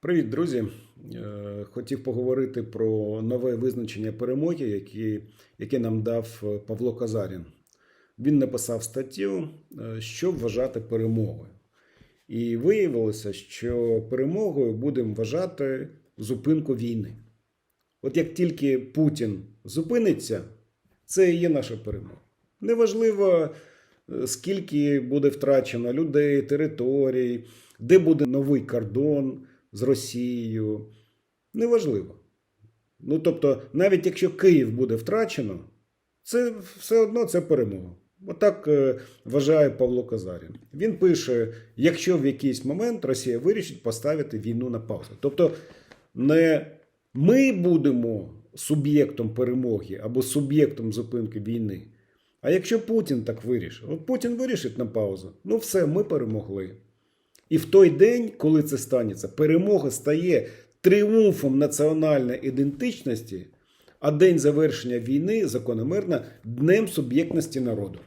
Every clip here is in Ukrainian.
Привіт, друзі! Е, Хотів поговорити про нове визначення перемоги, які, яке нам дав е, Павло Казарін. Він написав статтю, е, що вважати перемогою. І виявилося, що перемогою будемо вважати зупинку війни. От як тільки Путін зупиниться, це і є наша перемога. Неважливо, скільки буде втрачено людей, територій, де буде новий кордон з Росією. Неважливо. Ну, тобто, навіть якщо Київ буде втрачено, це все одно це перемога. Отак е, вважає Павло Казарін. Він пише: якщо в якийсь момент Росія вирішить поставити війну на паузу. Тобто, не ми будемо суб'єктом перемоги або суб'єктом зупинки війни. А якщо Путін так вирішить, от Путін вирішить на паузу, ну все, ми перемогли. І в той день, коли це станеться, перемога стає тріумфом національної ідентичності, а день завершення війни закономірно днем суб'єктності народу.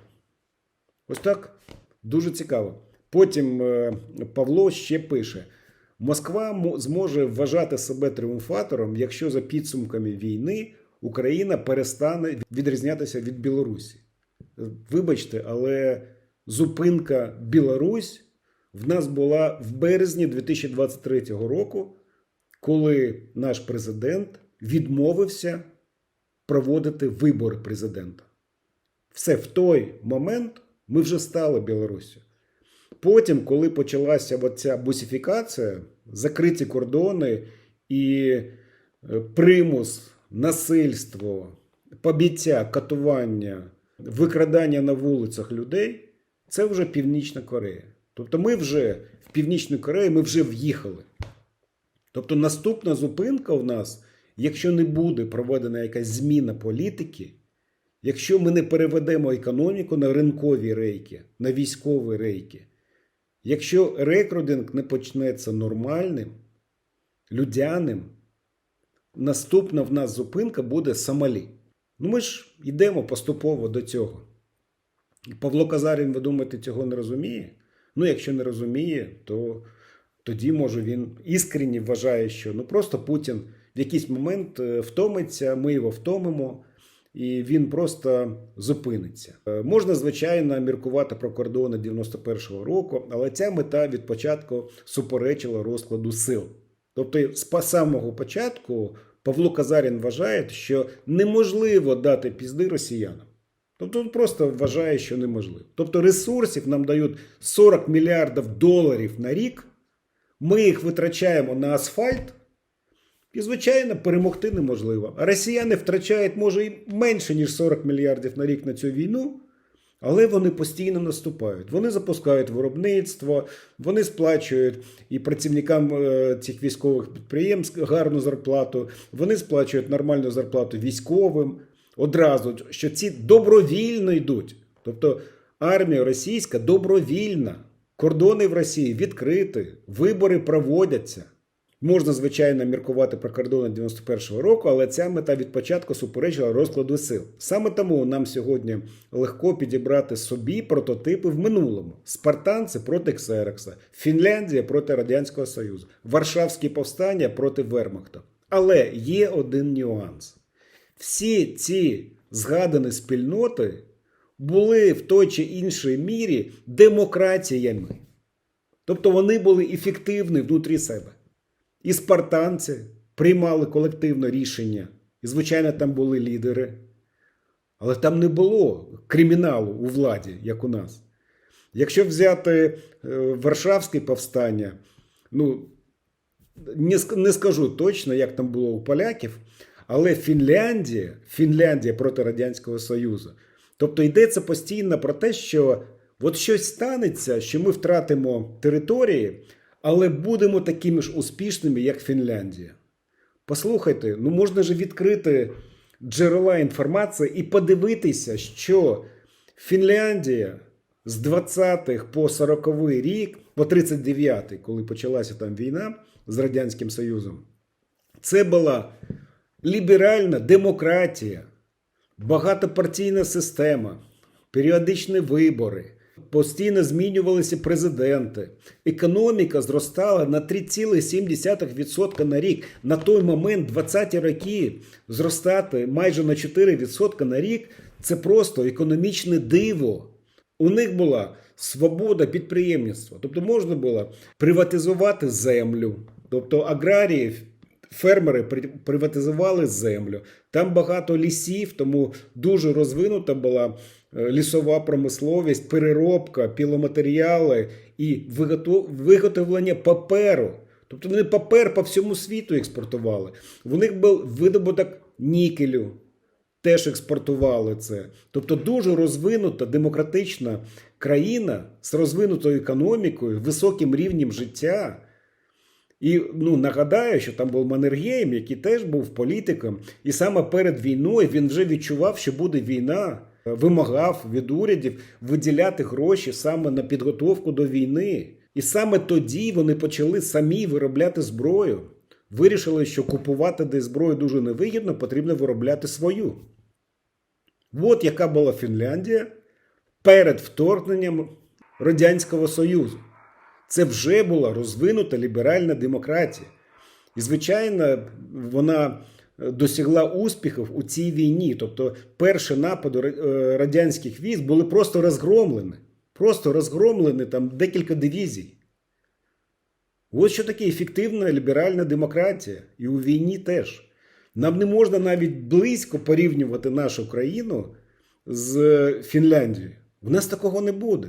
Ось так дуже цікаво. Потім е, Павло ще пише: Москва зможе вважати себе тріумфатором, якщо за підсумками війни Україна перестане відрізнятися від Білорусі. Вибачте, але зупинка Білорусь в нас була в березні 2023 року, коли наш президент відмовився проводити вибори президента. Все в той момент ми вже стали Білоруссю. Потім, коли почалася оця бусифікація, закриті кордони і е, примус, насильство, побіття, катування, викрадання на вулицях людей, це вже Північна Корея. Тобто ми вже в Північну Корею ми вже в'їхали. Тобто наступна зупинка у нас, якщо не буде проведена якась зміна політики, якщо ми не переведемо економіку на ринкові рейки, на військові рейки, якщо рекрутинг не почнеться нормальним, людяним, наступна в нас зупинка буде Сомалі. Ну ми ж йдемо поступово до цього. Павло Казарін, ви думаєте, цього не розуміє? Ну, якщо не розуміє, то тоді, може, він іскренні вважає, що ну просто Путін в якийсь момент е, втомиться, ми його втомимо, і він просто зупиниться. Е, Можна, звичайно, міркувати про кордони 91-го року, але ця мета від початку суперечила розкладу сил. Тобто, з самого початку Павло Казарін вважає, що неможливо дати пізди росіянам. Тобто він просто вважає, що неможливо. Тобто ресурсів нам дають 40 мільярдів доларів на рік, ми їх витрачаємо на асфальт, і, звичайно, перемогти неможливо. А росіяни втрачають, може, і менше, ніж 40 мільярдів на рік на цю війну, але вони постійно наступають. Вони запускають виробництво, вони сплачують і працівникам е, цих військових підприємств гарну зарплату, вони сплачують нормальну зарплату військовим одразу, що ці добровільно йдуть. Тобто армія російська добровільна, кордони в Росії відкриті, вибори проводяться. Можна, звичайно, міркувати про кордони 91-го року, але ця мета від початку суперечила розкладу сил. Саме тому нам сьогодні легко підібрати собі прототипи в минулому: спартанці проти Ксерекса, Фінляндія проти Радянського Союзу, Варшавські повстання проти Вермахта. Але є один нюанс: всі ці згадані спільноти були в той чи іншій мірі демократіями. Тобто вони були ефективні внутрі себе. І спартанці приймали колективне рішення. І, звичайно, там були лідери. Але там не було криміналу у владі, як у нас. Якщо взяти е, Варшавське повстання, ну, не скажу точно, як там було у поляків, але Фінляндія, Фінляндія проти Радянського Союзу. Тобто йдеться постійно про те, що от щось станеться, що ми втратимо території, але будемо такими ж успішними, як Фінляндія. Послухайте, ну можна ж відкрити джерела інформації і подивитися, що Фінляндія з 20-х по 40-й рік, по 39-й, коли почалася там війна з Радянським Союзом, це була ліберальна демократія, багатопартійна система, періодичні вибори, Постійно змінювалися президенти. Економіка зростала на 3,7% на рік. На той момент, 20-ті роки, зростати майже на 4% на рік це просто економічне диво. У них була свобода підприємництва. Тобто можна було приватизувати землю. Тобто аграрії, фермери при- приватизували землю. Там багато лісів, тому дуже розвинута була е, лісова промисловість, переробка, піломатеріали і виготовлення паперу. Тобто вони папер по всьому світу експортували. У них був видобуток нікелю, теж експортували це. Тобто дуже розвинута демократична країна з розвинутою економікою, високим рівнем життя. І ну, нагадаю, що там був Маннергейм, який теж був політиком, і саме перед війною він вже відчував, що буде війна, вимагав від урядів виділяти гроші саме на підготовку до війни. І саме тоді вони почали самі виробляти зброю. Вирішили, що купувати десь зброю дуже невигідно, потрібно виробляти свою. От яка була Фінляндія перед вторгненням Радянського Союзу. Це вже була розвинута ліберальна демократія. І, звичайно, вона е, досягла успіхів у цій війні. Тобто, перші напади е, радянських військ були просто розгромлені. Просто розгромлені там декілька дивізій. Ось що таке ефективна ліберальна демократія. І у війні теж. Нам не можна навіть близько порівнювати нашу країну з Фінляндією. У нас такого не буде.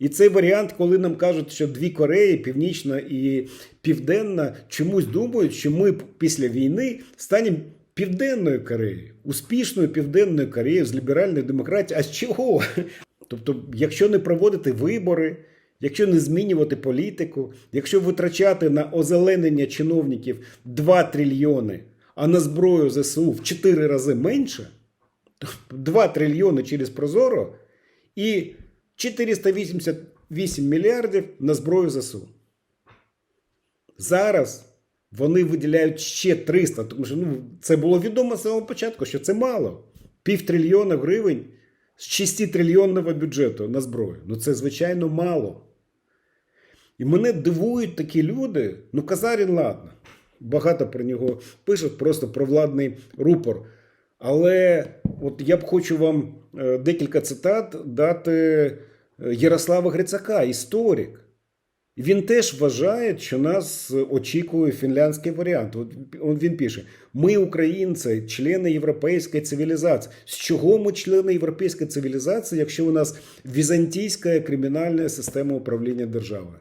І цей варіант, коли нам кажуть, що дві Кореї, Північна і Південна, чомусь думають, що ми після війни станемо Південною Кореєю, успішною Південною Кореєю з ліберальною демократією. А з чого? Тобто, якщо не проводити вибори, якщо не змінювати політику, якщо витрачати на озеленення чиновників 2 трильйони, а на зброю ЗСУ в 4 рази менше, 2 трильйони через Прозоро і 488 мільярдів на зброю ЗСУ. Зараз вони виділяють ще 300, тому що ну, це було відомо з самого початку, що це мало. Пів трильйона гривень з 6 трильйонного бюджету на зброю. Ну це звичайно мало. І мене дивують такі люди. Ну, Казарін, ладно. Багато про нього пишуть, просто про владний рупор. Але от я б хочу вам е, декілька цитат дати Ярослава Грицака, історик. Він теж вважає, що нас очікує фінляндський варіант. От він пише: ми, українці, члени європейської цивілізації. З чого ми члени європейської цивілізації, якщо у нас візантійська кримінальна система управління державою?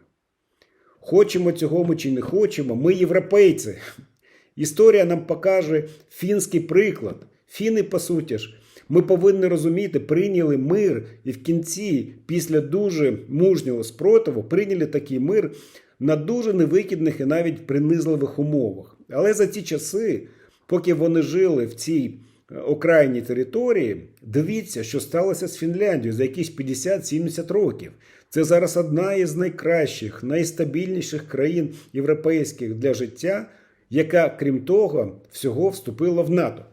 Хочемо цього ми чи не хочемо, ми європейці. Історія нам покаже фінський приклад. Фіни, по суті ж, ми повинні розуміти, прийняли мир і в кінці, після дуже мужнього спротиву, прийняли такий мир на дуже невикідних і навіть принизливих умовах. Але за ці часи, поки вони жили в цій е, окраїнній території, дивіться, що сталося з Фінляндією за якісь 50-70 років. Це зараз одна із найкращих, найстабільніших країн європейських для життя, яка, крім того, всього вступила в НАТО.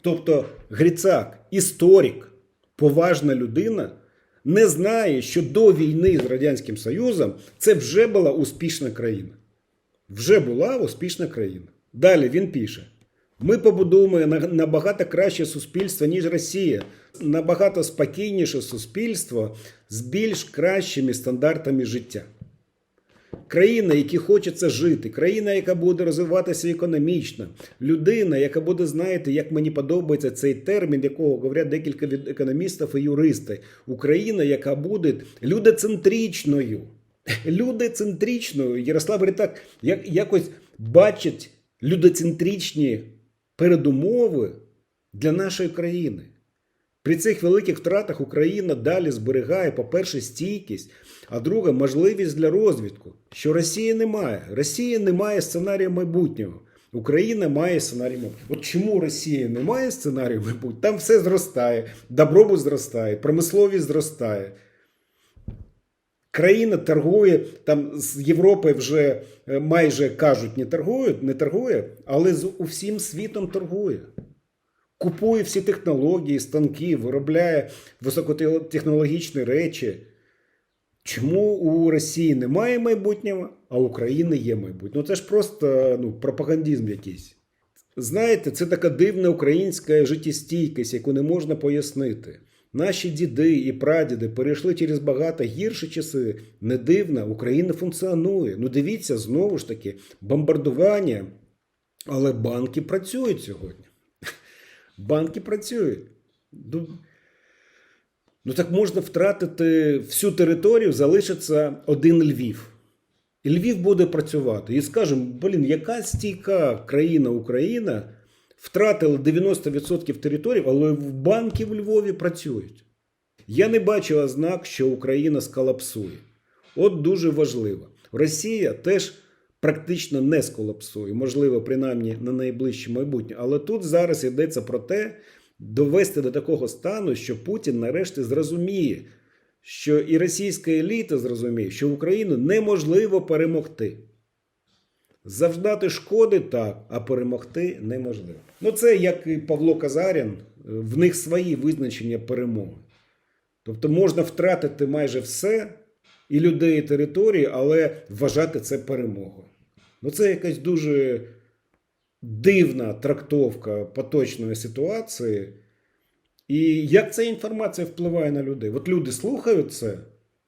Тобто Грицак, історик, поважна людина, не знає, що до війни з Радянським Союзом це вже була успішна країна. Вже була успішна країна. Далі він пише: ми побудуємо набагато краще суспільство, ніж Росія, набагато спокійніше суспільство з більш кращими стандартами життя. Країна, якій хочеться жити, країна, яка буде розвиватися економічно, людина, яка буде, знаєте, як мені подобається цей термін, якого говорять декілька від економістів і юристи. Україна, яка буде людоцентричною. Людоцентричною. Ярослав Ритак як, якось бачить людоцентричні передумови для нашої країни. При цих великих втратах Україна далі зберігає, по-перше, стійкість, а друге, можливість для розвитку, що Росії немає. Росія не має сценарію майбутнього. Україна має сценарій майбутнього. От чому Росія не має сценарію майбутнього? Там все зростає, добробут зростає, промисловість зростає. Країна торгує там з Європою вже е, майже кажуть, не торгують, не торгує, але з усім світом торгує. Купує всі технології, станки, виробляє високотехнологічні речі. Чому у Росії немає майбутнього, а у України є майбутнє? Ну це ж просто ну, пропагандизм якийсь. Знаєте, це така дивна українська життєстійкість, яку не можна пояснити. Наші діди і прадіди перейшли через багато гірші часи. Не дивно, Україна функціонує. Ну дивіться, знову ж таки, бомбардування. Але банки працюють сьогодні. Банки працюють. Ну, так можна втратити всю територію, залишиться один Львів. І Львів буде працювати. І скажемо, блін, яка стійка країна Україна втратила 90% території, але банки в Львові працюють. Я не бачу ознак, що Україна сколапсує. От дуже важливо. Росія теж практично не сколапсує, можливо, принаймні на найближче майбутнє. Але тут зараз йдеться про те, довести до такого стану, що Путін нарешті зрозуміє, що і російська еліта зрозуміє, що Україну неможливо перемогти. Завдати шкоди так, а перемогти неможливо. Ну, це як і Павло Казарян, в них свої визначення перемоги. Тобто можна втратити майже все, і людей, і території, але вважати це перемогою. Ну, це якась дуже дивна трактовка поточної ситуації. І як ця інформація впливає на людей? От люди слухають це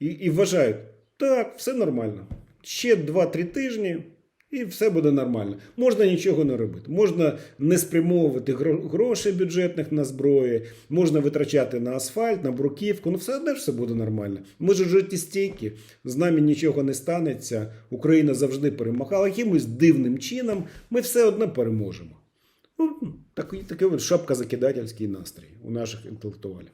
і, і вважають, так, все нормально. Ще 2-3 тижні, і все буде нормально. Можна нічого не робити. Можна не спрямовувати гро- грошей бюджетних на зброї, можна витрачати на асфальт, на бруківку. Ну, все одно все буде нормально. Ми ж життєстійкі, з нами нічого не станеться. Україна завжди перемагала. Якимось дивним чином ми все одно переможемо. Ну, такий, такий шапка закидательський настрій у наших інтелектуалів.